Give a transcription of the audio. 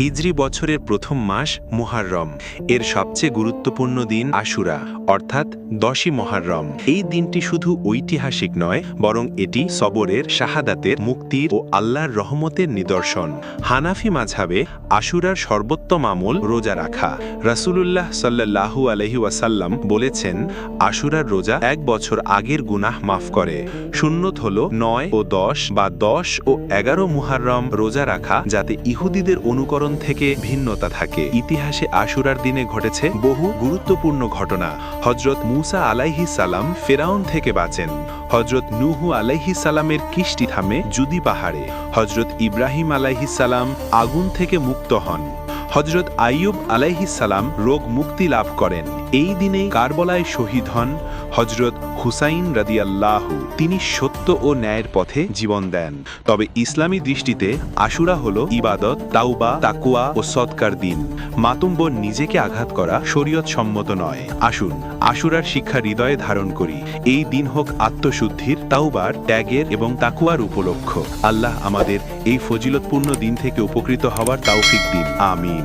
হিজরি বছরের প্রথম মাস মুহাররম, এর সবচেয়ে গুরুত্বপূর্ণ দিন আশুরা, অর্থাৎ দশই মহাররম। এই দিনটি শুধু ঐতিহাসিক নয়, বরং এটি সবরের, শাহাদাতের, মুক্তির ও আল্লাহর রহমতের নিদর্শন। হানাফি মাঝাবে আশুরার সর্বোত্তম আমল রোজা রাখা। রাসূলুল্লাহ সাল্লাল্লাহু আলহি ওয়াসাল্লাম বলেছেন, আশুরার রোজা এক বছর আগের গুনাহ মাফ করে। সুন্নত হল নয় ও দশ বা দশ ও এগারো মুহাররম রোজা রাখা, যাতে ইহুদিদের অনুকরণ থেকে ভিন্নতা থাকে। ইতিহাসে আশুরার দিনে ঘটেছে বহু গুরুত্বপূর্ণ ঘটনা। হজরত মুসা আলাইহি সালাম ফেরাউন থেকে বাঁচেন। হজরত নুহু আলাইহি সালামের কিষ্টি থামে জুদি পাহাড়ে। হজরত ইব্রাহিম আলাইহি সালাম আগুন থেকে মুক্ত হন। হজরত আইয়ুব সালাম রোগ মুক্তি লাভ করেন। এই দিনেই কারবলায় শহীদ হন হজরত হুসাইন রাদিয়াল্লাহু। তিনি সত্য ও ন্যায়ের পথে জীবন দেন। তবে ইসলামী দৃষ্টিতে আশুরা হল ইবাদত, তাওবা তাকুয়া ও সৎকার দিন। মাতুম্বর নিজেকে আঘাত করা শরীয়ত সম্মত নয়। আসুন, আশুরার শিক্ষা হৃদয়ে ধারণ করি। এই দিন হোক আত্মশুদ্ধির, তাওবার, ত্যাগের এবং তাকুয়ার উপলক্ষ। আল্লাহ আমাদের এই ফজিলতপূর্ণ দিন থেকে উপকৃত হওয়ার তৌফিক দিন। আমিন।